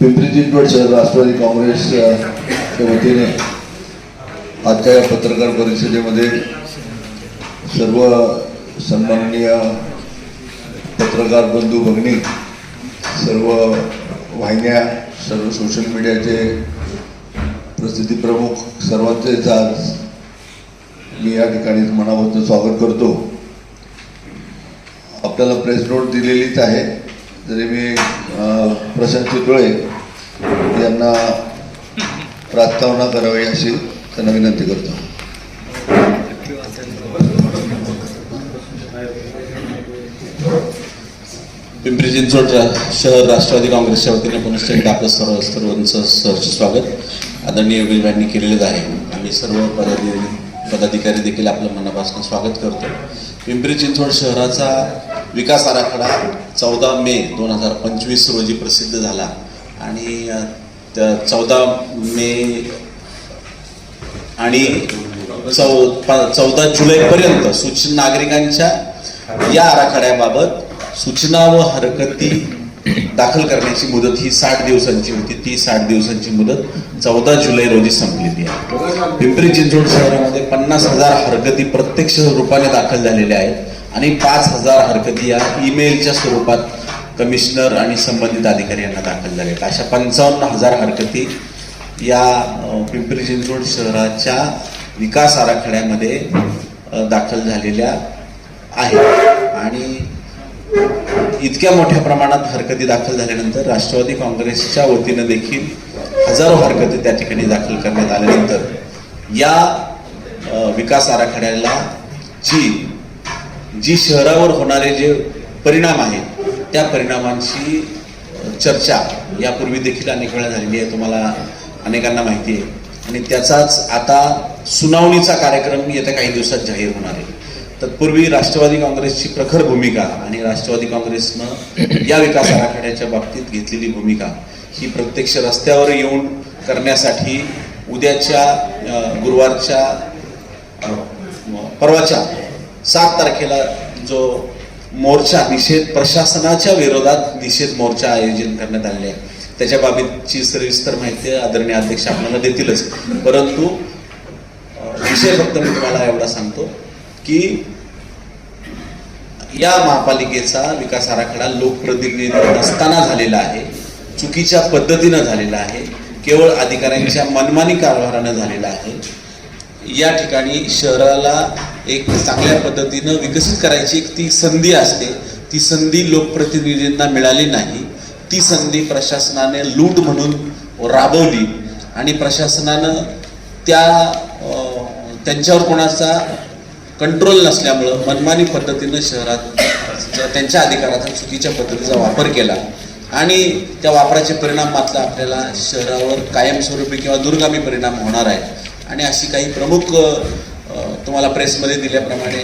पिंपरी चिंचवड शहर राष्ट्रवादी काँग्रेसच्या वतीने आजच्या या पत्रकार परिषदेमध्ये सर्व सन्माननीय पत्रकार बंधू भगिनी सर्व वाहिन्या सर्व सोशल मीडियाचे प्रसिद्धी प्रमुख सर्वांचेच आज मी या ठिकाणी मनापासून स्वागत करतो. आपल्याला प्रेस नोट दिलेलीच आहे. तरी मी प्रशांत चितळे यांना प्रास्तावना करावी अशी त्यांना विनंती करतो. पिंपरी चिंचवड शहर राष्ट्रवादी काँग्रेसच्या वतीने पुनश्च एकदा आपलं सर्व सर्वांचं सहर्ष स्वागत. आदरणीय योगेशभाईंनी केलेलंच आहे. आम्ही सर्व पदाधिकारी पदाधिकारी देखील आपलं मनापासून स्वागत करतो. पिंपरी चिंचवड शहराचा विकास आराखडा चौदा मे दोन हजार पंचवीस रोजी प्रसिद्ध झाला. आणि चौदा मे आणि चौ चौदा जुलैपर्यंत सूचना नागरिकांच्या या आराखड्याबाबत सूचना व हरकती दाखल करण्याची मुदत ही साठ दिवसांची होती. ती साठ दिवसांची मुदत चौदा जुलै रोजी संपलेली आहे. पिंपरी चिंचवड शहरामध्ये पन्नास हजार हरकती प्रत्यक्ष रूपाने दाखल झालेल्या आहेत आणि पाच हजार हरकती या ईमेलच्या स्वरूपात कमिशनर आणि संबंधित अधिकारी यांना दाखल झाल्या आहेत. अशा पंचावन्न हजार हरकती या पिंपरी चिंचवड शहराच्या विकास आराखड्यामध्ये दाखल झालेल्या आहेत. आणि इतक्या मोठ्या प्रमाणात हरकती दाखल झाल्यानंतर राष्ट्रवादी काँग्रेसच्या वतीनं देखील हजारो हरकती त्या ठिकाणी दाखल करण्यात आल्यानंतर या विकास आराखड्याला जी जी शहरावर होणारे जे परिणाम आहेत त्या परिणामांची चर्चा यापूर्वी देखील अनेक वेळा झालेली आहे तुम्हाला अनेकांना माहिती आहे. आणि त्याचाच आता सुनावणीचा कार्यक्रम येत्या काही दिवसात जाहीर होणार आहे. तत्पूर्वी राष्ट्रवादी काँग्रेसची प्रखर भूमिका आणि राष्ट्रवादी काँग्रेसनं या विकास आराखड्याच्या बाबतीत घेतलेली भूमिका ही प्रत्यक्ष रस्त्यावर येऊन करण्यासाठी उद्याच्या गुरुवारच्या परवाच्या सात तारखेला जो मोर्चा निषेध प्रशासनाच्या विरोधात निषेध मोर्चा आयोजित करण्यात आलेले आहे. त्याच्या बाबतची सविस्तर माहिती आदरणीय अध्यक्ष आपल्याला देतीलच. परंतु विषय फक्त मी तुम्हाला एवढा सांगतो की या महापालिकेचा विकास आराखडा लोकप्रतिनिधी नसताना झालेला आहे चुकीच्या पद्धतीनं झालेला आहे केवळ अधिकाऱ्यांच्या मनमानी कारभारानं झालेला आहे. या ठिकाणी शहराला एक चांगल्या पद्धतीनं विकसित करायची एक ती संधी असते. ती संधी लोकप्रतिनिधींना मिळाली नाही. ती संधी प्रशासनाने लूट म्हणून राबवली आणि प्रशासनानं त्या त्यांच्यावर कोणाचा कंट्रोल नसल्यामुळं मनमानी पद्धतीनं शहरात त्यांच्या अधिकाराचा चुकीच्या पद्धतीचा वापर केला. आणि त्या वापराचे परिणाम मात्र आपल्याला शहरावर कायमस्वरूपी किंवा दुर्गामी परिणाम होणार आहे आणि अशी काही प्रमुख तुम्हाला प्रेसमध्ये दिल्याप्रमाणे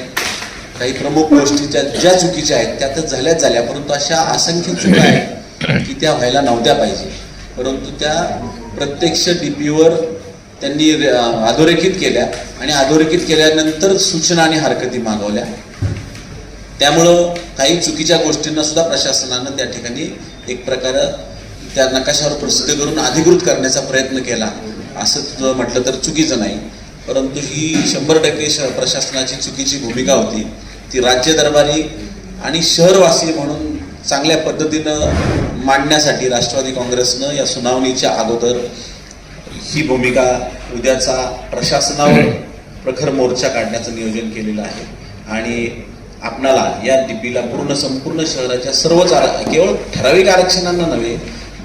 काही प्रमुख गोष्टी ज्या ज्या चुकीच्या आहेत त्या तर झाल्याच झाल्या. परंतु अशा असंख्य चुका आहेत की त्या व्हायला नव्हत्या पाहिजे. परंतु त्या प्रत्यक्ष डीपीवर त्यांनी अधोरेखित केल्या आणि अधोरेखित केल्यानंतर सूचना आणि हरकती मागवल्या. त्यामुळं काही चुकीच्या गोष्टींना सुद्धा प्रशासनानं त्या ठिकाणी एक प्रकार त्या नकाशावर प्रसिद्ध करून अधिकृत करण्याचा प्रयत्न केला. असं तुझं म्हटलं तर चुकीचं नाही. परंतु ही शंभर टक्के श प्रशासनाची चुकीची भूमिका होती. ती राज्य दरबारी आणि शहरवासी म्हणून चांगल्या पद्धतीनं मांडण्यासाठी राष्ट्रवादी काँग्रेसनं या सुनावणीच्या अगोदर ही भूमिका उद्याचा प्रशासनावर प्रखर मोर्चा काढण्याचं नियोजन केलेलं आहे. आणि आपणाला या डीपीला पूर्ण संपूर्ण शहराच्या सर्वच आर केवळ ठराविक आरक्षणांना नव्हे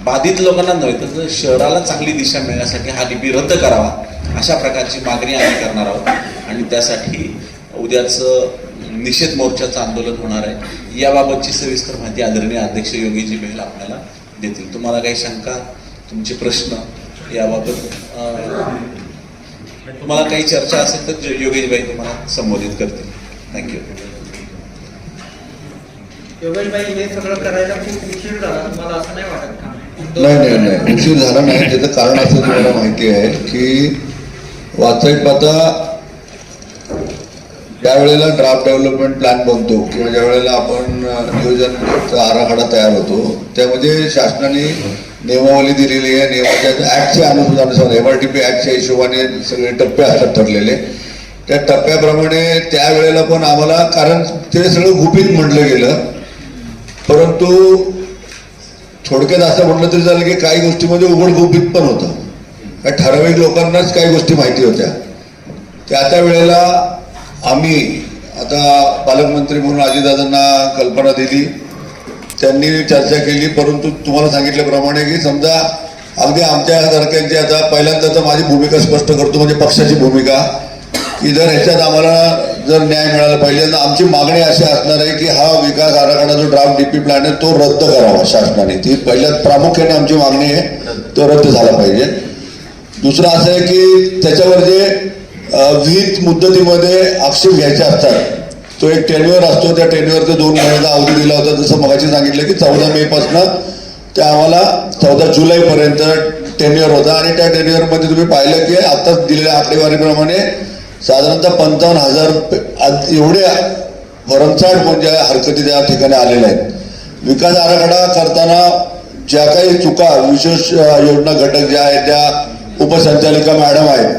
बाधित लोकांना नव्हे तर शहराला चांगली दिशा मिळण्यासाठी हा लिपी रद्द करावा अशा प्रकारची मागणी आम्ही करणार आहोत. आणि त्यासाठी उद्याचं निषेध मोर्चाचं आंदोलन होणार आहे. याबाबतची सविस्तर माहिती आदरणीय अध्यक्ष योगीजी बेहल आपल्याला देतील. तुम्हाला काही शंका तुमचे प्रश्न याबाबत तुम्हाला काही चर्चा असेल तर योगेशबाई योगेशभाई तुम्हाला संबोधित करतील. थँक्यू योगेशभाई हे सगळं करायला खूप उशीर झाला. तुम्हाला असं नाही वाटत का? नाही नाही नाही. उशीर झाला नाही. त्याचं कारण असं तुम्हाला माहिती आहे की वास्तविक पाहता ज्या वेळेला ड्राफ्ट डेव्हलपमेंट प्लॅन बनतो किंवा ज्या वेळेला आपण नियोजनचा आराखडा तयार होतो त्यामध्ये शासनाने नियमावली दिलेली आहे. नियमाच्या ऍक्टच्या अनुसार एम आर टी पी ऍक्टच्या हिशोबाने सगळे टप्पे असतात ठरलेले. त्या टप्प्याप्रमाणे त्यावेळेला पण आम्हाला कारण ते सगळं गुपित म्हटलं गेलं परंतु थोडक्यात असं म्हटलं तरी झालं की काही गोष्टीमध्ये उघड गुपित पण होतं. काही ठराविक लोकांनाच काही गोष्टी माहिती होत्या. त्या त्या वेळेला आम्ही आता पालकमंत्री म्हणून अजितदादांना कल्पना दिली. त्यांनी चर्चा केली परंतु तुम्हाला सांगितल्याप्रमाणे की समजा अगदी आमच्यासारख्यांची आता पहिल्यांदा तर माझी भूमिका स्पष्ट करतो म्हणजे पक्षाची भूमिका. की जर ह्याच्यात आम्हाला जर न्याय मिळाला पाहिजे तर आमची मागणी अशी असणार आहे की हा विकास आराखडा जो ड्राफ्ट डीपी प्लॅन आहे तो रद्द करावा शासनाने. ती पहिल्यात प्रामुख्याने आमची मागणी आहे तो रद्द झाला पाहिजे. दुसरं असं आहे की त्याच्यावर जे विहित मुदतीमध्ये आक्षेप घ्यायचे असतात तो एक टेन्युअर असतो त्या टेन्युअरचा दोन महिन्याचा अवधी दिला होता जसं मगाशी सांगितलं की चौदा मे पासनं ते आम्हाला चौदा जुलैपर्यंत टेन्युअर होता. आणि त्या टेन्युअरमध्ये तुम्ही पाहिलं की आता दिलेल्या आकडेवारीप्रमाणे साधारणतः पंचावन्न हजार एवढे एवढ्या भरमसाठ म्हणजे हरकती त्या ठिकाणी आलेल्या आहेत. विकास आराखडा करताना ज्या काही चुका विशेष योजना घटक ज्या आहेत त्या उपसंचालिका मॅडम आहेत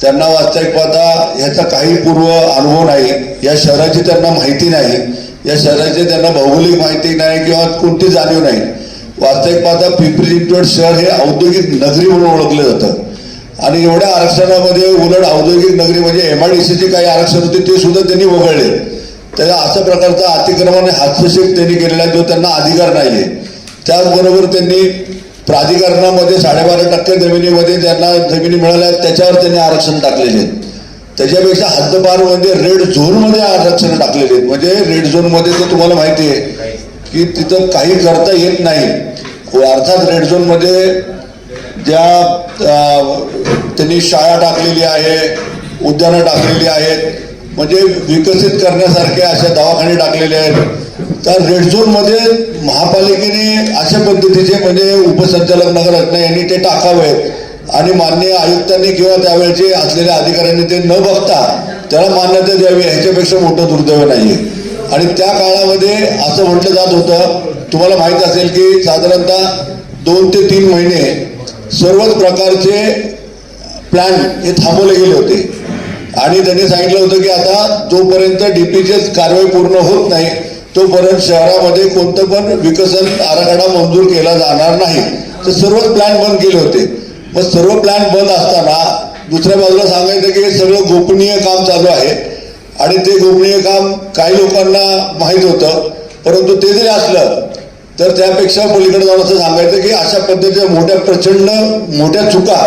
त्यांना वास्तविक पाहता ह्याचा काही पूर्व अनुभव नाही. या शहराची त्यांना माहिती नाही. या शहराची त्यांना भौगोलिक माहिती नाही किंवा कोणती जाणीव नाही. वास्तविक पाहता पिंपरी चिंचवड शहर हे औद्योगिक नगरी म्हणून ओळखलं जातं. आणि एवढ्या आरक्षणामध्ये उलट औद्योगिक नगरी म्हणजे एम आय डी सीचे काही आरक्षण होते ते सुद्धा त्यांनी वगळले. तर अशा प्रकारचा अतिक्रमण हस्तक्षेप त्यांनी केलेला आहे जो त्यांना अधिकार नाही आहे त्याचबरोबर त्यांनी प्राधिकरणामध्ये साडेबारा टक्के जमिनीमध्ये त्यांना जमिनी मिळाल्या आहेत, त्याच्यावर त्यांनी आरक्षण टाकलेले आहेत. त्याच्यापेक्षा हद्दपारमध्ये रेड झोनमध्ये आरक्षण टाकलेले आहेत. म्हणजे रेड झोनमध्ये तर तुम्हाला माहिती आहे की तिथं काही करता येत नाही. अर्थात रेड झोनमध्ये ज्या त्यांनी शाळा टाकलेली आहे उद्यानं टाकलेली आहेत म्हणजे विकसित करण्यासारखे अशा दवाखाने टाकलेले आहेत. तर रेड झोनमध्ये महापालिकेने अशा पद्धतीचे म्हणजे उपसंचालक नगररत्ना यांनी ते टाकावेत. आणि माननीय आयुक्तांनी किंवा त्यावेळेचे असलेल्या अधिकाऱ्यांनी ते न बघता त्याला मान्यता द्यावी ह्याच्यापेक्षा मोठं दुर्दैव नाही आणि त्या काळामध्ये असं म्हटलं जात होतं तुम्हाला माहीत असेल की साधारणतः दोन ते तीन महिने सर्वच प्रकारचे प्लॅन हे थांबवले गेले होते. आणि त्यांनी सांगितलं होतं की आता जोपर्यंत डीपीचे कारवाई पूर्ण होत नाही तोपर्यंत शहरामध्ये कोणतं पण विकसन आराखडा मंजूर केला जाणार नाही. तर सर्वच प्लॅन बंद केले होते. मग सर्व प्लॅन बंद असताना दुसऱ्या बाजूला सांगायचं की हे सगळं गोपनीय काम चालू आहे. आणि ते गोपनीय काम काही लोकांना माहीत होतं परंतु ते जरी असलं तर त्यापेक्षा पलीकडे जाऊन असं सांगायचं की अशा पद्धतीच्या मोठ्या प्रचंड मोठ्या चुका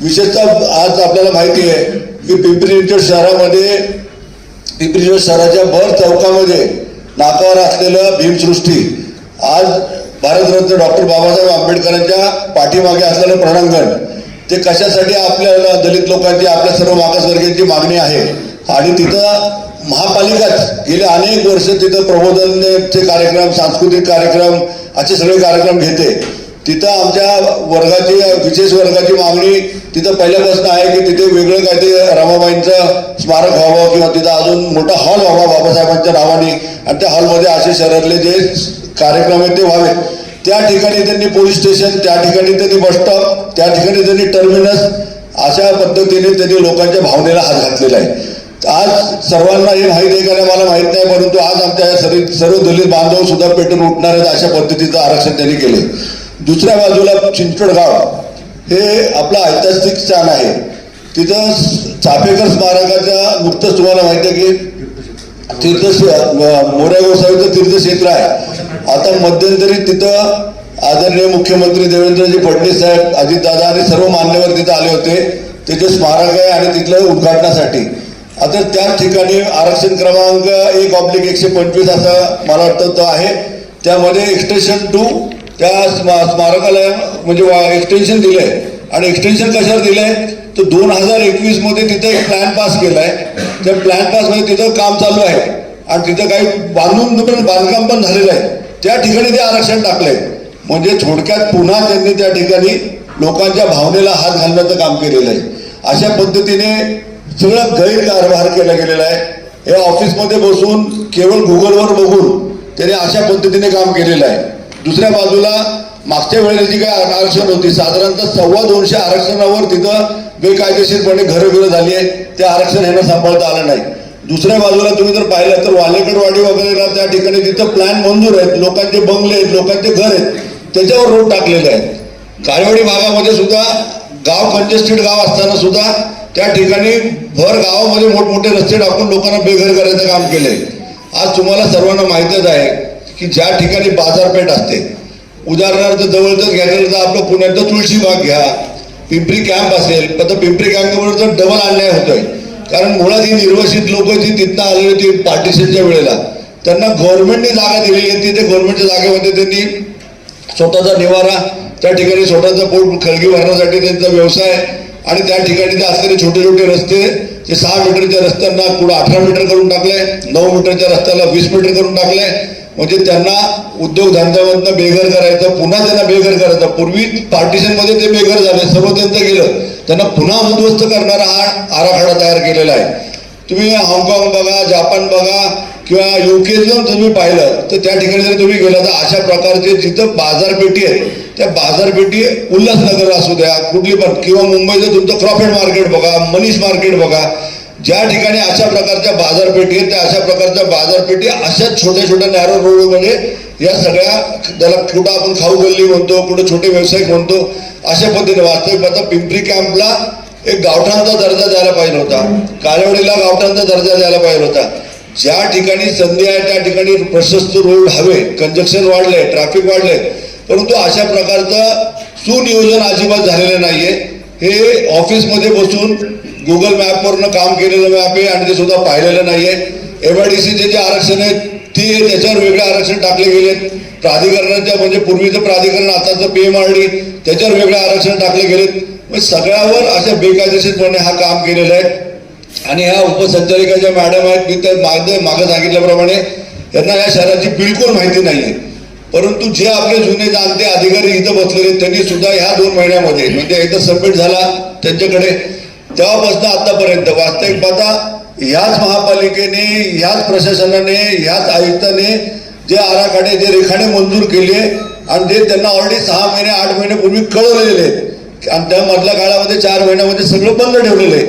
विशेषतः आज आपल्याला माहिती आहे की पिंपरी चिंचवड शहरामध्ये पिंपरी चिंचवड शहराच्या भर चौकामध्ये नाकावर असलेलं भीमसृष्टी आज भारतरत्न डॉक्टर बाबासाहेब आंबेडकरांच्या पाठीमागे असलेलं प्रणांगण ते कशासाठी आपल्याला दलित लोकांची आपल्या सर्व मागासवर्गीयांची मागणी आहे? आणि तिथं महापालिकाच. गेले अनेक वर्ष तिथं प्रबोधनचे कार्यक्रम सांस्कृतिक कार्यक्रम असे सगळे कार्यक्रम घेते. तिथं आमच्या वर्गाची विशेष वर्गाची मागणी तिथं पहिल्यापासून आहे की तिथे वेगळं काहीतरी रमाबाईंचं स्मारक व्हावं किंवा तिथं अजून मोठा हॉल व्हावा बाबासाहेबांच्या नावाने. आणि त्या हॉलमध्ये असे शहरातले जे कार्यक्रम आहेत ते व्हावे त्या ठिकाणी त्यांनी पोलीस स्टेशन त्या ठिकाणी त्यांनी बसस्टॉप त्या ठिकाणी त्यांनी टर्मिनस अशा पद्धतीने त्यांनी लोकांच्या भावनेला हात घातलेला आहे. आज सर्वांना हे माहीत आहे का मला माहीत नाही परंतु आज आमच्या सर्व सर्व दलित बांधव सुद्धा पेटून उठणार आहेत अशा पद्धतीचं आरक्षण त्यांनी केले दुसऱ्या बाजूला चिंचवडगाव हे आपलं ऐतिहासिक स्थान आहे. तिथं चाफेकर स्मारकाच्या नुकतंच तुम्हाला माहिती आहे की तीर्थ मोऱ्या गोसावीचं तीर्थक्षेत्र आहे. आता मध्यंतरी तिथं आदरणीय मुख्यमंत्री देवेंद्रजी फडणवीस साहेब अजितदादा आणि सर्व मान्यवर तिथं आले होते. त्याचे स्मारक आहे आणि तिथलं उद्घाटनासाठी. आता त्याच ठिकाणी आरक्षण क्रमांक एक ऑब्लिक एकशे पंचवीस असा मला वाटतं तो आहे. त्यामध्ये एक्सटेन्शन टू त्या स्मा स्मारकाला म्हणजे एक्सटेन्शन आहे आणि एक्सटेन्शन कशावर आहे तर दोन हजार एकवीसमध्ये तिथं एक प्लॅन पास केला आहे त्या प्लॅन पासमध्ये तिथं काम चालू आहे. आणि तिथं काही बांधून पण बांधकाम पण झालेलं आहे. त्या ठिकाणी ते आरक्षण टाकलं आहे म्हणजे थोडक्यात पुन्हा त्यांनी त्या ठिकाणी लोकांच्या भावनेला हात घालण्याचं काम केलेलं आहे. अशा पद्धतीने सगळं गैरकारभार केला गेलेला आहे. या ऑफिसमध्ये बसून केवळ गुगलवर बघून त्याने अशा पद्धतीने काम केलेलं आहे. दुसऱ्या बाजूला मागच्या वेळेला जी काय आरक्षण होती साधारणतः सव्वा दोनशे आरक्षणावर तिथं बेकायदेशीरपणे घरं बिरं झाली आहे. ते आरक्षण ह्यांना सांभाळता आलं नाही. दुसऱ्या बाजूला तुम्ही जर पाहिलं तर वालेकडवाडी वगैरे त्या ठिकाणी तिथं प्लॅन मंजूर आहेत. लोकांचे बंगले आहेत लोकांचे घर आहेत. त्याच्यावर रोड टाकलेले आहेत. कारेवाडी भागामध्ये सुद्धा गाव कंजेस्टेड गाव असताना सुद्धा त्या ठिकाणी भर गावामध्ये मोठमोठे रस्ते टाकून लोकांना बेघर करायचं काम केलंय. आज तुम्हाला सर्वांना माहितच आहे की ज्या ठिकाणी बाजारपेठ असते उदाहरणार्थ जवळच घ्यायचं तर आपलं पुण्याचं तुळशीबाग घ्या. पिंपरी कॅम्प असेल पण तर पिंपरी कॅम्पवर तर डबल अन्याय होतोय. कारण मुळात ही निर्वसित लोक जी तिथनं आलेली होती पार्टिशनच्या वेळेला त्यांना गव्हर्नमेंटने जागा दिलेली आहे. तिथे गव्हर्नमेंटच्या जागेमध्ये त्यांनी स्वतःचा निवारा त्या ठिकाणी स्वतःचा पोट खळगी भरण्यासाठी त्यांचा व्यवसाय आणि त्या ठिकाणी ते असलेले छोटे छोटे रस्ते ते सहा मीटरच्या रस्त्यांना पुढे अठरा मीटर करून टाकले नऊ मीटरच्या रस्त्याला वीस मीटर करून टाकले म्हणजे त्यांना उद्योगधंद्यामधनं बेघर करायचं पुन्हा त्यांना बेघर करायचं. पूर्वी पार्टिशनमध्ये ते बेघर झाले सर्व त्यांचं गेलं. त्यांना पुन्हा उद्ध्वस्त करणारा हा आराखडा तयार केलेला आहे. तुम्ही हाँगकाँग बघा जापान बघा किंवा युकेला तुम्ही पाहिलं तर त्या ठिकाणी जर तुम्ही गेला तर अशा प्रकारचे जिथं बाजारपेठी आहे त्या बाजारपेठी उल्हासनगर असू द्या कुठली पण किंवा मुंबईचं तुमचं क्रॉफेड मार्केट बघा मनीष मार्केट बघा ज्या ठिकाणी अशा प्रकारच्या बाजारपेठी आहेत त्या अशा प्रकारच्या बाजारपेठी अशाच छोट्या छोट्या नॅरो रोडमध्ये या सगळ्या त्याला कुठं आपण खाऊ गल्ली म्हणतो कुठं छोटे व्यावसायिक म्हणतो अशा पद्धतीने वास्तविक आता पिंपरी कॅम्पला एक गावठाणचा दर्जा द्यायला पाहिजे होता. कालेवाडीला गावठाणचा दर्जा द्यायला पाहिजे होता. ज्या ठिकाणी संधी आहे त्या ठिकाणी प्रशस्त रोड हवे कंजक्शन वाढले ट्रॅफिक वाढले परंतु अशा प्रकारचं सुनियोजन अजिबात झालेलं नाहीये. हे ऑफिसमध्ये बसून गुगल मॅपवरनं काम केलेलं मॅप आहे आणि ते सुद्धा पाहिलेलं नाहीये. एम आय डी सीचे जे आरक्षण आहे ते त्याच्यावर वेगळे आरक्षण टाकले गेलेत. प्राधिकरणाच्या म्हणजे पूर्वीचं प्राधिकरण आताचं पीएमआरडी त्याच्यावर वेगळे आरक्षण टाकले गेलेत. मग सगळ्यावर अशा बेकायदेशीरपणे हा काम केलेलं आहे. आणि ह्या उपसंचालिका ज्या मॅडम आहेत मी त्या मागे मागे सांगितल्याप्रमाणे त्यांना या शहराची बिलकुल माहिती नाही आहे परंतु जे आपले जुने जाणते अधिकारी इथं बसलेले त्यांनी सुद्धा ह्या दोन महिन्यामध्ये म्हणजे एकदा सबमिट झाला त्यांच्याकडे तेव्हापासून आतापर्यंत. वास्तविक पाहता ह्याच महापालिकेने ह्याच प्रशासनाने ह्याच आयुक्ताने जे आराखडे जे रेखाने मंजूर केले आणि ते त्यांना ऑलरेडी सहा महिने आठ महिने पूर्वी कळवलेले आहेत. आणि त्यामधल्या काळामध्ये चार महिन्यामध्ये सगळं बंद ठेवलेलं आहे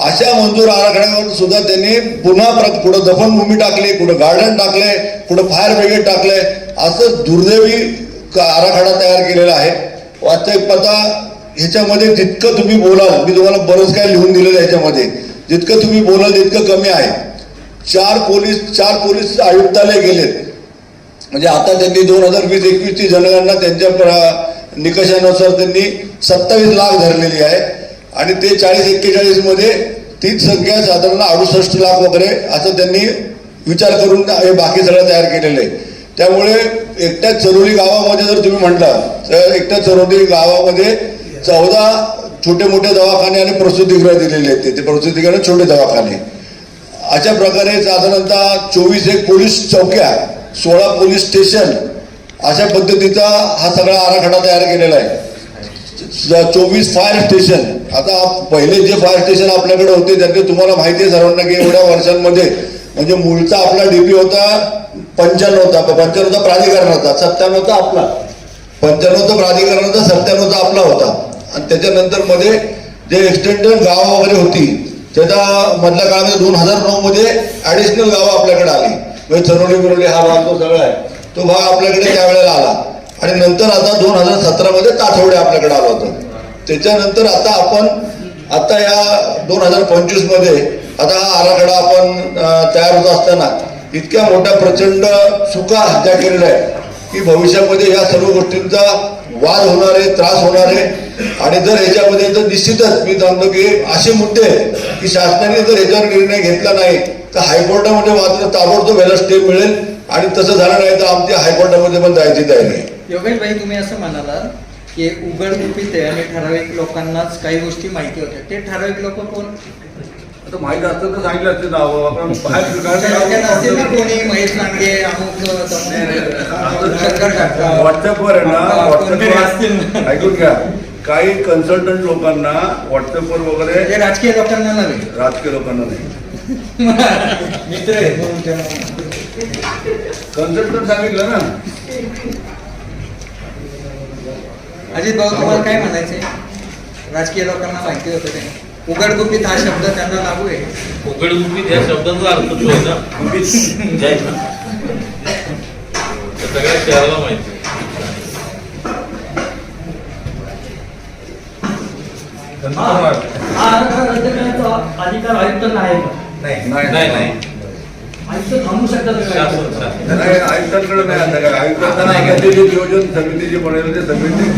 अशा मंजूर आराखड्यावर सुद्धा त्यांनी पुन्हा प्र- कुठं दफनभूमी टाकली कुठं गार्डन टाकले कुठं फायर ब्रिगेड टाकले असं दुर्दैवी क- आराखडा तयार केलेला आहे. वास्तविक ह्याच्यामध्ये जितकं तुम्ही बोलाल मी तुम्हाला बरंच काय लिहून दिलेलं आहे ह्याच्यामध्ये. जितकं तुम्ही बोलाल तितकं कमी आहे. चार पोलीस चार पोलीस आयुक्तालय गेलेत. म्हणजे आता त्यांनी दोन हजार वीस एकवीसची जनगणना त्यांच्या निकषानुसार त्यांनी सत्तावीस लाख धरलेली आहे. आणि ते चाळीस एक्केचाळीसमध्ये तीच संख्या साधारण अडुसष्ट लाख वगैरे असं त्यांनी विचार करून हे बाकी सगळं तयार केलेलं आहे. त्यामुळे एकट्या चरोली गावामध्ये जर तुम्ही म्हटला तर एकट्या चरोली गावामध्ये चौदा छोटे मोठे दवाखाने आणि प्रसूतिगृह दिलेले आहेत. ते प्रसूतिगृह छोटे दवाखाने. अशा प्रकारे साधारणतः चोवीस एक पोलीस चौक्या सोळा पोलीस स्टेशन अशा पद्धतीचा हा सगळा आराखडा तयार केलेला आहे. चोवीस फायर स्टेशन आता पहिले जे फायर स्टेशन आपल्याकडे होते त्याचे तुम्हाला माहिती आहे सर्वांना की एवढ्या वर्षांमध्ये म्हणजे मूळचा आपला डीपी होता पंच्याण्णवचा पंच्याण्णवचा प्राधिकरणाचा सत्त्याण्णवचा आपला. पंच्याण्णवचा प्राधिकरणाचा सत्त्याण्णवचा आपला होता. आणि त्याच्यानंतरमध्ये जे एक्सटेंडेड गावं वगैरे होती त्याच्या मधल्या काळामध्ये दोन हजार नऊ मध्ये ऍडिशनल गावं आपल्याकडे आली. म्हणजे चरोली बिरोली हा भाग जो सगळा आहे. तो भाग आपल्याकडे त्यावेळेला आला. आणि नंतर आता दोन हजार सतरामध्ये ताठवडे आपल्याकडे आलं होतं. त्याच्यानंतर आता आपण आता या दोन हजार पंचवीसमध्ये आता हा आराखडा आपण तयार होत असताना इतक्या मोठ्या प्रचंड चुका हत्या केलेल्या आहेत की भविष्यामध्ये या सर्व गोष्टींचा वाद होणार आहे त्रास होणार आहे. आणि जर ह्याच्यामध्ये तर निश्चितच मी सांगतो की असे मुद्दे आहेत की शासनाने जर ह्याच्यावर निर्णय घेतला नाही तर हायकोर्टामध्ये मात्र ताबडतोब याला स्टे मिळेल. आणि तसं झालं नाही तर आमच्या हायकोर्टामध्ये पण जायची तयारी आहे. योगेश भाई तुम्ही असं म्हणाला की उघड गुपित आहे आणि ठराविक लोकांनाच काही गोष्टी माहिती होत्या. ते ठराविक लोक कोण? आता माहीत असतं तर सांगितलं असते नाव आपण बाहेर ना कोणी महेश लांडगे अमुक तमुक, शंकर ठाकरे. व्हॉट्सअपवर आहे ना असतील. ऐकून घ्या. काही कन्सल्टंट लोकांना व्हॉट्सअपवर वगैरे म्हणजे राजकीय लोकांना नव्हे. राजकीय लोकांना नाही. मित्र कन्सल्टंट सांगितलं ना. अजित भाऊ तुम्हाला काय म्हणायचंय राजकीय लोकांना माहिती होतं ते उघडगुपित हा शब्द त्यांना लागू आहे उघडगुपीत या शब्दाचा अर्थ जो आहे ना. त्या सगळ्या शहराला माहिती. हा रद्द करण्याचा अधिकार आयुक्तांना आहे का नाही नाही नाही आयुक्तांकडे नाही आता काय आयुक्तांना आता जे नियोजन समिती जी बनवली ते समिती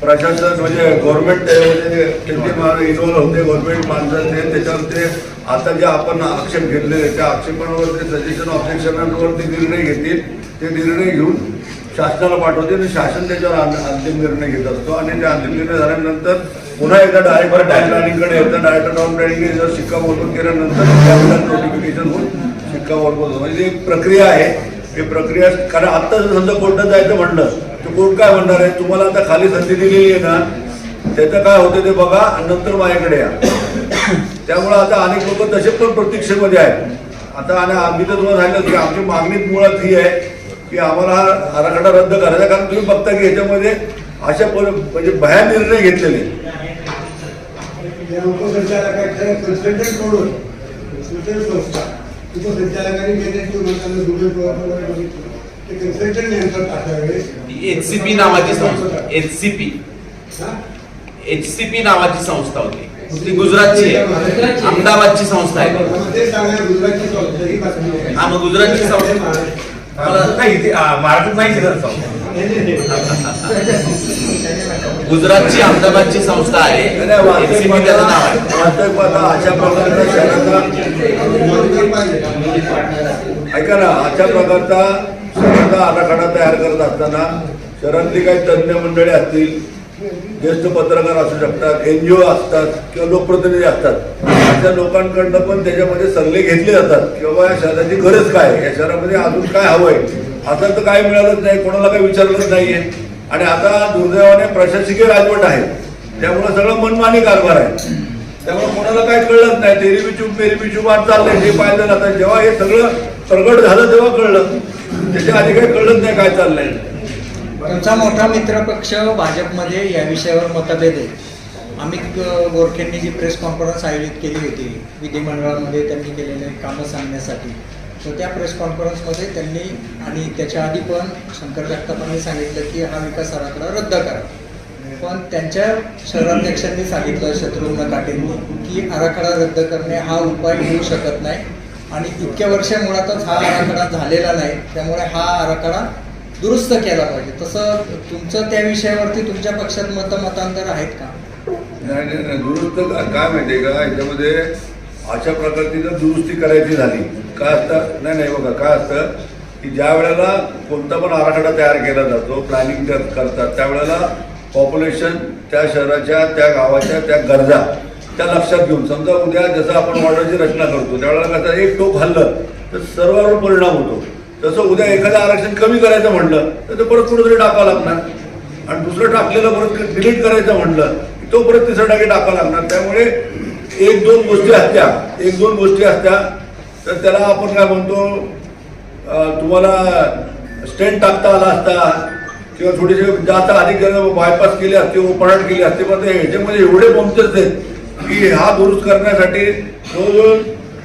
प्रशासन म्हणजे गव्हर्नमेंट म्हणजे त्यांचे इन्व्हॉल्व होते गव्हर्नमेंट माणसं ते त्याच्यावर ते आता जे आपण आक्षेप घेतलेले त्या आक्षेपांवर ते सजेशन ऑब्जेक्शनांवर ते निर्णय घेतील ते निर्णय घेऊन शासनाला पाठवते आणि शासन त्याच्यावर अंत- अंतिम निर्णय घेत असतो. आणि ते अंतिम निर्णय झाल्यानंतर पुन्हा एकदा डायरेक्टर टाइम प्लॅनिंगकडे येतं. डायरेक्टर नॉन प्लॅनिंग जर शिक्कामोर्तब केल्यानंतर त्यावेळेला नोटिफिकेशन होऊन शिक्कामोर्तब बोलतो म्हणजे एक प्रक्रिया आहे. ही प्रक्रिया कारण आत्ता जर समजा कोर्टात जायचं म्हणलं तर कोर्ट काय म्हणणार आहे? तुम्हाला आता खाली संधी दिलेली आहे ना? त्याचं काय होतं ते बघा आणि नंतर माझ्याकडे या. त्यामुळं आता अनेक लोक तसे पण प्रतीक्षेमध्ये आहेत. आता आणि आम्ही तर तुम्हाला सांगितलं की आमची मागणी मुळात ही आहे की आम्हाला हा आराखडा रद्द करायचा कारण तुम्ही बघता की याच्यामध्ये अशा म्हणजे भया निर्णय घेतलेले. या उपसंचालकाच्या कन्सल्टंटकडून कन्सल्टंट संस्था उपसंचालकांनी केले म्हणताना दुबई प्रवर्तन बघितलं ते कन्सल्टंट टाकावे एचसीपी नावाची संस्था एचसीपी हा? एचसीपी नावाची संस्था होती ती गुजरातची आहे अहमदाबादची संस्था आहे ते सांगा गुजरातची संस्था ही बातमी. हा, मग गुजरातची संस्था. मला महाराष्ट्रात नाही. गुजरातची अहमदाबादची संस्था आहे त्याचं नाव अशा प्रकारचा शहराचा. ऐका ना अशा प्रकारचा शहराचा आराखडा तयार करत असताना शहरातली काही तज्ज्ञ मंडळी असतील ज्येष्ठ पत्रकार असू शकतात एन जी ओ असतात किंवा लोकप्रतिनिधी असतात अशा लोकांकडनं पण त्याच्यामध्ये सल्ले घेतले जातात किंवा या शहराची गरज काय आहे? या शहरामध्ये अजून काय हवंय? असं तर काय मिळालंच नाही कोणाला काही विचारलंच नाहीये. आणि आता दुर्दैवाने प्रशासकीय राजवट आहे. त्यामुळे सगळं मनमानी कारभार आहे. त्यामुळे कोणाला काय कळलंच नाही. तेरी बी चूप मेरी बी चूप आज चाललंय जे पाहिलं जातं. जेव्हा हे सगळं प्रगट झालं तेव्हा कळलं. त्याच्या आधी काही कळलंच नाही काय चाललंय. तुमचा मोठा मित्रपक्ष भाजपमध्ये या विषयावर मतभेद आहे अमित गोरखेंनी जी प्रेस कॉन्फरन्स आयोजित केली होती विधिमंडळामध्ये त्यांनी केलेले कामं सांगण्यासाठी तर त्या प्रेस कॉन्फरन्समध्ये त्यांनी आणि त्याच्या आधी पण शंकर जगतापांनी सांगितलं की हा विकास आराखडा रद्द करा. पण त्यांच्या शहराध्यक्षांनी सांगितलं शत्रुघ्न काटेंनी की आराखडा रद्द करणे हा उपाय होऊ शकत नाही. आणि इतक्या वर्ष मुळातच हा आराखडा झालेला नाही. त्यामुळे हा आराखडा दुरुस्त केला पाहिजे. तसं तुमचं त्या विषयावरती तुमच्या पक्षात मतमतांतर आहेत का? नाही नाही नाही. दुरुस्त काय माहितीये का? याच्यामध्ये अशा प्रकारची जर दुरुस्ती करायची झाली काय असतं? नाही नाही बघा काय असतं? की ज्या वेळेला कोणता पण आराखडा तयार केला जातो प्लॅनिंग करतात त्यावेळेला पॉप्युलेशन त्या शहराच्या त्या गावाच्या त्या गरजा त्या लक्षात घेऊन समजा उद्या जसं आपण वॉर्डरची रचना करतो त्यावेळेला कसं एक टोक हल्लं तर सर्वांवर परिणाम होतो. तसं उद्या एखादं आरक्षण कमी करायचं म्हणलं तर ते परत कुठेतरी टाकावं लागणार. आणि दुसरं टाकलेलं परत डिलीट करायचं म्हणलं तो परत तिसरं टाके टाकावं लागणार. त्यामुळे एक दोन गोष्टी असत्या एक दोन गोष्टी असत्या तर त्याला आपण काय म्हणतो तुम्हाला स्टेंट टाकता आला असता किंवा थोडेसे जास्त अधिक बायपास केले असते ओपणाट केली असते पण ते ह्याच्यामध्ये एवढे पंक्चर्स आहेत की हा दुरुस्त करण्यासाठी जवळजवळ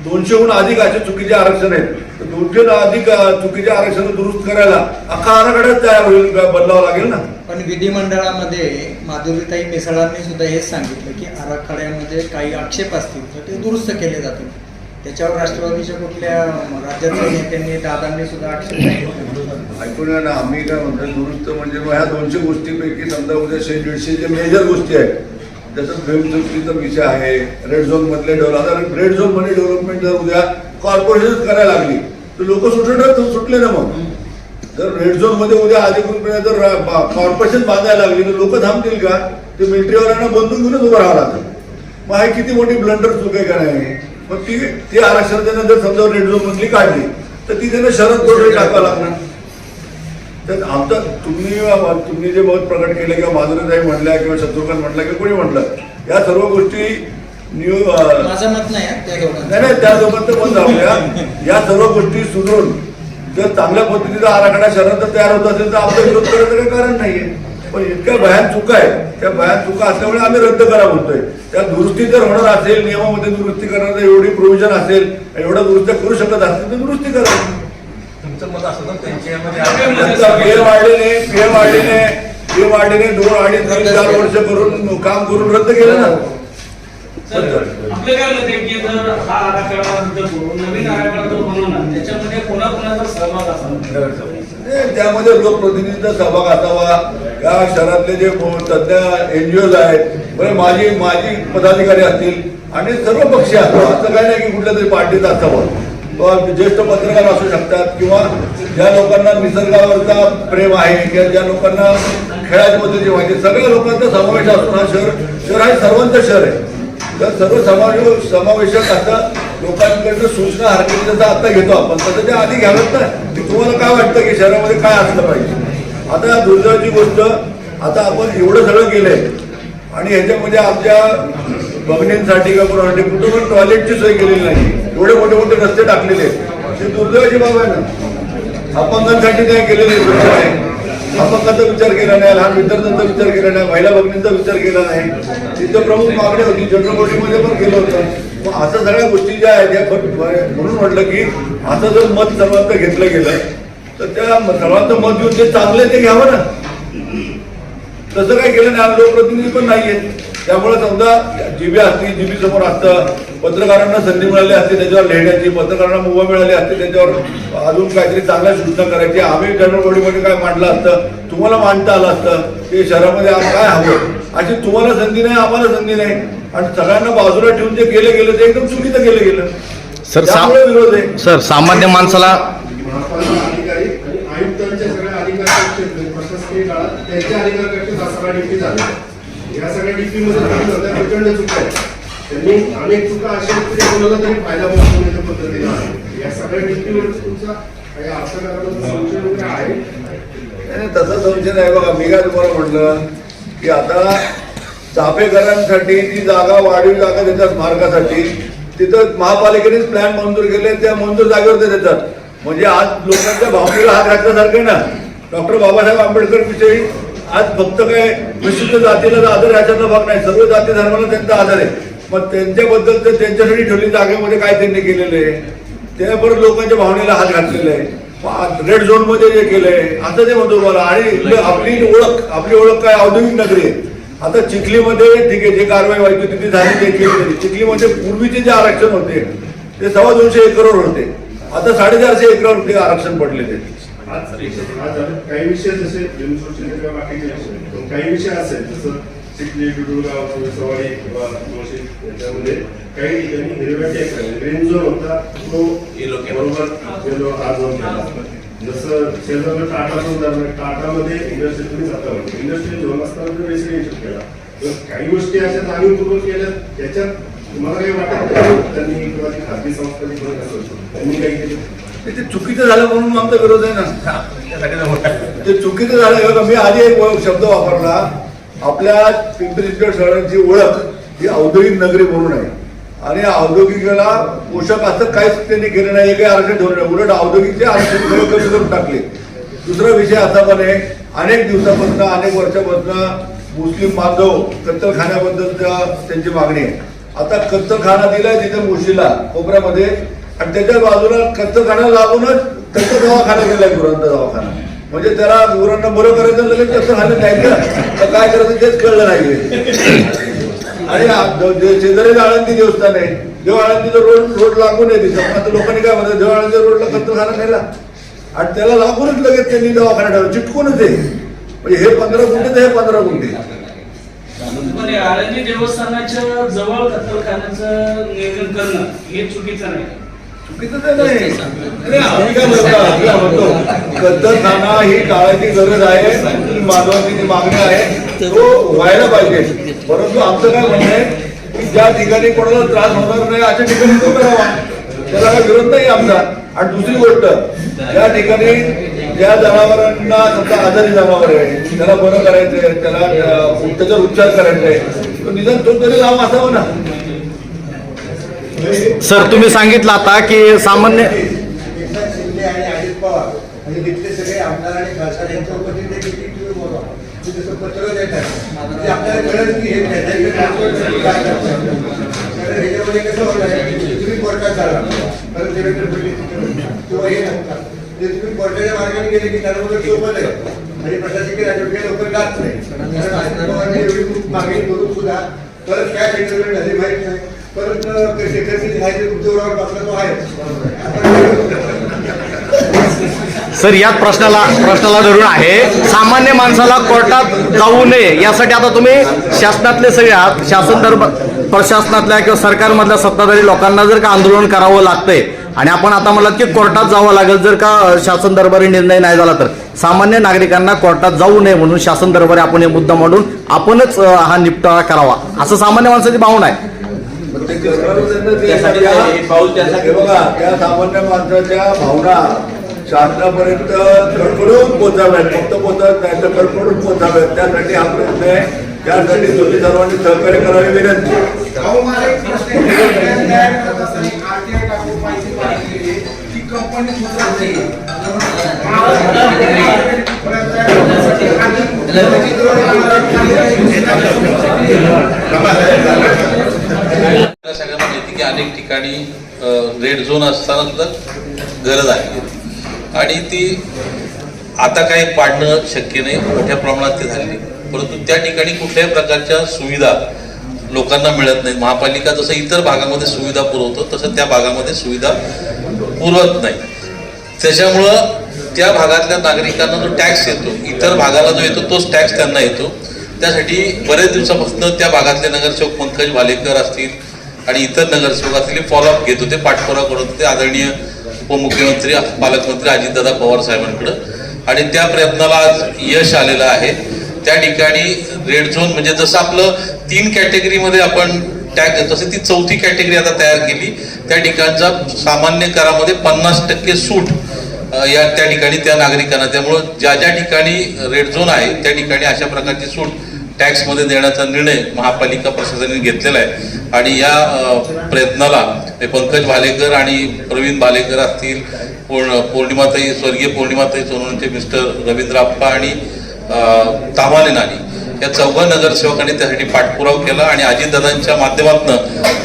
दोनशेहून अधिक असे चुकीचे आरक्षण आहेत. दोनशे अधिक चुकीचे आरक्षण दुरुस्त करायला अख्खा आराखडाच तयार होईल बदलावं लागेल ना? पण विधिमंडळामध्ये माधुरीताई मिसळांनी सुद्धा हेच सांगितलं की आराखड्यामध्ये काही आक्षेप असतील तर ते दुरुस्त केले जातील. त्याच्यावर राष्ट्रवादीच्या कुठल्या राज्यातल्या नेत्यांनी दादांनी सुद्धा आक्षेप. ऐकून ना आम्ही काय म्हणतो दुरुस्त म्हणजे ह्या दोनशे गोष्टीपैकी समजा उद्या दीडशे जे मेजर गोष्टी आहेत जसं फिल्म विषय आहे. रेड झोन मधले डेव्हलप आता रेड झोनमध्ये डेव्हलपमेंट जर उद्या कॉर्पोरेशन करायला लागली तर लोक सुटले सुटले ना मग. जर रेड झोनमध्ये उद्या अधिकृतपणे जर कॉर्पोरेशन बांधायला लागली तर लोक थांबतील का? ते मिलिटरीवाल्यांना बंधून घेऊनच उभं राहावं लागतं. मग हे किती मोठी ब्लंडर चूक आहे का नाही? मग ती ती आरक्षण त्यांना जर समजा रेड झोन मधली काढली तर ती त्यांना शरद कोठडी टाकावं लागणार? तर आमचं तुम्ही तुम्ही जे मत प्रकट केलं किंवा माधुरीताई म्हणल्या किंवा शत्रुघ्न म्हटलं किंवा कोणी म्हटलं या सर्व गोष्टी न्यू अं, माझं मत नाही नाही नाही त्या दोघांचं मत जाऊया. या सर्व गोष्टी सुधरून जर चांगल्या पद्धतीचा आराखडा शहरात तयार होत असेल तर आपला विरोध करायचं काही कारण नाहीये. पण इतक्या भयान चुका आहे त्या भयान चुका असल्यामुळे आम्ही रद्द करा म्हणतोय त्या दुरुस्ती जर होणार असेल नियमामध्ये दुरुस्ती करणार एवढी प्रोव्हिजन असेल एवढ्या दुरुस्त्या करू शकत असतील तर दुरुस्ती करा. तुमचं मत असं तर त्यांच्यामध्ये त्यांचा पेय वाढलेले वाढलेले वाढलेले दोन अडीच चार वर्ष करून काम करून रद्द केलं ना. सर, आपलं काय मत आहे की जर हा आराखडा रद्द करून नवीन आराखडा जो बनवणार त्याच्यामध्ये कोणाकोणाचा सहभाग असावा? हे त्यामध्ये लोकप्रतिनिधींचा सहभाग असावा. या शहरातले जे तज्ञ एनजीओ आहेत बरे माजी माजी पदाधिकारी असतील आणि सर्व पक्षी असावा असं काही नाही की कुठल्या तरी पार्टीचा असावं. ज्येष्ठ पत्रकार असू शकतात किंवा ज्या लोकांना निसर्गावरचा प्रेम आहे किंवा ज्या लोकांना खेळाच्या बद्दलची माहिती सगळ्या लोकांचा समावेश असून हा शहर शहर हे सर्वांचं शहर आहे. तर सर्व समावेश समावेशक आता लोकांकडनं सूचना हरकती आता घेतो आपण. तसं ते आधी घ्यावंच ना. तुम्हाला काय वाटतं की शहरामध्ये काय असलं पाहिजे? आता दुर्दैवाची गोष्ट आता आपण एवढं सगळं केलंय. आणि ह्याच्यामध्ये आमच्या बघण्यांसाठी का कोणासाठी कुठं पण टॉयलेटची सोय केलेली नाही. एवढे मोठे मोठे रस्ते टाकलेले आहेत. ते दुर्दैवाची बाब आहे ना. अपंगांसाठी नाही केलेले नाही आहे. अपंगाचा विचार केला नाही लहान विद्यार्थ्यांचा विचार केला नाही महिला भगिनींचा विचार केला नाही. तिथं प्रमुख मागणी होती जनरल पण केलं होतं. मग असं सगळ्या गोष्टी ज्या आहेत त्या पण म्हणून म्हटलं की असं जर मत सर्वांचं घेतलं गेलं तर त्या सर्वांचं मत घेऊन जे चांगलं आहे ते घ्यावं ना. तसं काय केलं नाही लोकप्रतिनिधी पण नाहीये त्यामुळे समजा जीबी असती जीबी समोर असतं पत्रकारांना संधी मिळाली असते त्याच्यावर लिहिण्याची पत्रकारांना मुभा मिळाली असते त्याच्यावर अजून काहीतरी चांगल्या सूचना करायची. आम्ही जनरल बॉडीमध्ये काय मांडलं असतं तुम्हाला मांडता आलं असतं ते शहरामध्ये आज काय हवं? अशी तुम्हाला संधी नाही आम्हाला संधी नाही. आणि सगळ्यांना बाजूला ठेवून जे केलं गेलं ते एकदम चुकीचं केलं गेलं. सर, त्यामुळे विरोध आहे. सर सामान्य माणसाला महापालिका अधिकारी आणि आयुक्तांच्या सगळ्या अधिकारी प्रशासकीय काळात त्यांच्या या सगळ्या डिस्ट्रीमध्ये मध्ये काय प्रचंड चुका आहेत. त्यांनी अनेक चुका अशा आहेत की कोणाला तरी फायदा पोहोचवण्याच्या पद्धतीने आहे. या सगळ्या डिस्ट्रीमध्ये तुमचा काही अर्थकाराबद्दल संशय वगैरे आहे? नाही, तसं संशय नाही. बघा मी काय तुम्हाला म्हटलं की आता चापेकरांसाठी जी जागा वाढीव जागा देतात मार्गासाठी. तिथं महापालिकेनेच प्लॅन मंजूर केले त्या मंजूर जागेवर ते देतात. म्हणजे आज लोकांच्या भावनेला हात घातल्यासारखे आहे ना? डॉक्टर बाबासाहेब आंबेडकर विषयी आज फक्त काय विशिष्ट जातीला आदर याच्यातला भाग नाही. सर्व जाती धर्माला त्यांचा आदर आहे. मग त्यांच्याबद्दल तर त्यांच्यासाठी ठेवली जागेमध्ये काय त्यांनी केलेलं आहे ते परत लोकांच्या भावनेला हात घातलेला आहे. रेड झोनमध्ये जे केलंय असं ते म्हणतो मला आणि आपली ओळख आपली ओळख काय औद्योगिक नगरी आहे. आता चिखलीमध्ये ठीक आहे जे कारवाई व्हायची तिथे झाली ते केली चिखलीमध्ये पूर्वीचे जे आरक्षण होते ते सव्वा दोनशे एकरवर होते. आता साडेचारशे एकरावर ते आरक्षण पडलेले आज काही विषय जसे जनसोशल किंवा बाकीचे विषय पण काही विषय असेल जसं चिखली डुडुगाव सवारी किंवा मोशी याच्यामध्ये काही ठिकाणी हिरव्या टेक ग्रीन झोन होता तो. बरोबर yellow हा झोन केला. जसं शेजारला टाटा झोन झाला टाटामध्ये इंडस्ट्री तुम्ही जाता इंडस्ट्री झोन असताना तो रेसिडेन्शियल केला तर काही गोष्टी अशा जाणीवपूर्वक केल्या त्याच्यात तुम्हाला काही वाटत नाही. त्यांनी किंवा खाजगी संस्था त्यांनी काही केलं. ते चुकीचं झालं म्हणून आमचा विरोध आहे ना. ते चुकीचं झालं मी आधी एक शब्द वापरला. आपल्या पिंपरी चिंचवड शहराची ओळख ही औद्योगिक नगरी म्हणून आहे. आणि औद्योगिकला पोषक असं काहीच त्यांनी केलं नाही काही आरक्षण ठेवलं नाही. उलट औद्योगिकचे आरक्षण कमी करून टाकले. दुसरा विषय असा पण आहे अनेक दिवसापासून अनेक वर्षापासून मुस्लिम बांधव कत्तलखान्याबद्दलच्या त्यांची मागणी आहे. आता कत्तलखाना दिलाय तिथे मुशीला कोपऱ्यामध्ये. आणि त्याच्या बाजूला कत्तलखाना लागूनच त्याचा दवाखाना केलाय गुरांचा दवाखाना. म्हणजे त्याला गुरांना बरं करायचं लगेच कत्तलखान्यात द्यायचं तर काय करायचं तेच कळलं नाही. आणि शेजारी आळंदी देवस्थान आहे देव आळंदीचा रोड रोड लागून आहे तिथं. आता लोकांनी काय म्हणतात देव आळंदी रोडला कत्तलखाना नेला आणि त्याला लागूनच लगेच त्यांनी दवाखाना ठेवला. चिटकूनच आहे. म्हणजे हे पंधरा गुंठे तर हे पंधरा गुंठे. आळंदी देवस्थानाच्या जवळ कत्तलखान्याचं नियोजन करणं हे चुकीचं नाही. कत्तलखाना ही काळाची गरज आहे. मानवाची मागणी आहे तो व्हायला पाहिजे. परंतु आमचं काय म्हणणं आहे की ज्या ठिकाणी कोणाला त्रास होणार नाही अशा ठिकाणी तो करावा. त्याला काय विरोध नाही आमचा. आणि दुसरी गोष्ट ज्या ठिकाणी ज्या जनावरांना समजा आजारी जनावर आहे त्याला बरं करायचंय त्याला त्याच्यावर उपचार करायचा आहे तो निदान तो तरी लांब असावं ना. सर तुम्ही सांगितलं आता की सामान्य एकनाथ शिंदे आणि अजित पवार म्हणजे तिथले सगळे आमदार आणि खासदार यांच्या उपस्थितीत देखील तुम्ही बोलवा की जसं पत्र ते आपल्याला कळत की हे काय करतात कारण ह्याच्यामध्ये कसं होणार तुम्ही कोर्टात जाणार परत देवेंद्र फडणवीस किंवा हे नसतात ते तुम्ही कोर्टाच्या मार्गाने गेले की त्यांना सोबत आहे आणि प्रशासकीय राजकीय लवकर जात नाही. कारण अजित पवारने एवढी खूप मागणी करून सुद्धा परत काय सेटलमेंट झाली नाही. परत बसला तो आहे. सर याच प्रश्नाला प्रश्नाला धरून आहे. सामान्य माणसाला कोर्टात जाऊ नये यासाठी आता तुम्ही शासनातले सगळे आहात. शासन दरबार प्रशासनातल्या किंवा सरकारमधल्या सत्ताधारी लोकांना जर का आंदोलन करावं लागतंय आणि आपण आता म्हणलात की कोर्टात जावं लागेल जर का शासन दरबारी निर्णय नाही झाला तर. सामान्य नागरिकांना कोर्टात जाऊ नये म्हणून शासन दरबारी आपण हे मुद्दा मांडून आपणच हा निपटारा करावा. असं सामान्य माणसाची भावना आहे. त्या- हे पाऊल त्यासाठी हे बघा त्या सामान्य माणसाच्या भावना शासनापर्यंत कडकडून पोचाव्यात फक्त पोचत नाही तर कडकडून पोचाव्यात त्यासाठी हा प्रयत्न आहे त्यासाठी तुम्ही सर्वांनी सहकार्य करावे विनंती अहो, मला एक प्रश्न आहे. RTI करत असताना RTI टाकून माहिती पाहिजे की कंपनी सुधारते. आपल्या सगळ्यांना माहिती की अनेक ठिकाणी रेड झोन असताना सुद्धा गरज आहे. आणि ती आता काही पाडणं शक्य नाही मोठ्या प्रमाणात ते झालेली. परंतु त्या ठिकाणी कुठल्याही प्रकारच्या सुविधा लोकांना मिळत नाही महापालिका जसं इतर भागामध्ये सुविधा पुरवतो तसं त्या भागामध्ये सुविधा पुरवत नाही. त्याच्यामुळं त्या भागातल्या नागरिकांना जो टॅक्स येतो इतर भागाला जो येतो तोच टॅक्स त्यांना येतो. त्यासाठी बरेच दिवसापासून त्या भागातले नगरसेवक पंकज वालेकर असतील आणि इतर नगरसेवक असतील फॉलोअप घेत होते पाठपुरावा करत होते. आदरणीय उपमुख्यमंत्री पालकमंत्री अजितदादा पवार साहेबांकडं. आणि त्या प्रयत्नाला आज यश आलेलं आहे. त्या ठिकाणी रेड झोन म्हणजे जसं आपलं तीन कॅटेगरीमध्ये आपण टॅग तसे ती चौथी कॅटेगरी आता तयार केली. त्या ठिकाणचा सामान्य करामध्ये पन्नास टक्के सूट या त्या ठिकाणी त्या नागरिकांना. त्यामुळं ज्या ज्या ठिकाणी रेड झोन आहे त्या ठिकाणी अशा प्रकारची सूट टॅक्समध्ये देण्याचा निर्णय महापालिका प्रशासनाने घेतलेला आहे. आणि या प्रयत्नाला हे पंकज भालेकर आणि प्रवीण भालेकर असतील पूर्ण पौर्णिमाताई स्वर्गीय पौर्णिमाताई सोनवणेचे मिस्टर रवींद्र आप्पा आणि तामाने नानी या चौघा नगरसेवकांनी त्यासाठी पाठपुरावा केला आणि अजितदादांच्या माध्यमातून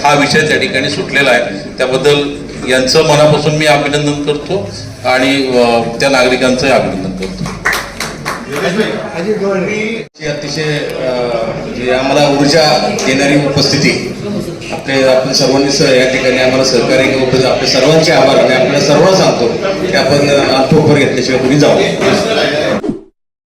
हा विषय त्या ठिकाणी सुटलेला आहे. त्याबद्दल यांचं मनापासून मी अभिनंदन करतो आणि त्या नागरिकांचंही अभिनंदन करतो. अतिशय अ, जी आम्हाला ऊर्जा देणारी उपस्थिती आपले आपण सर्वांनी या ठिकाणी आम्हाला सहकार्य केलं होतं. आपले सर्वांचे आभार आणि आपल्याला सर्वांना सांगतो की आपण अल्पोपर घेतल्याशिवाय कुणी जाऊ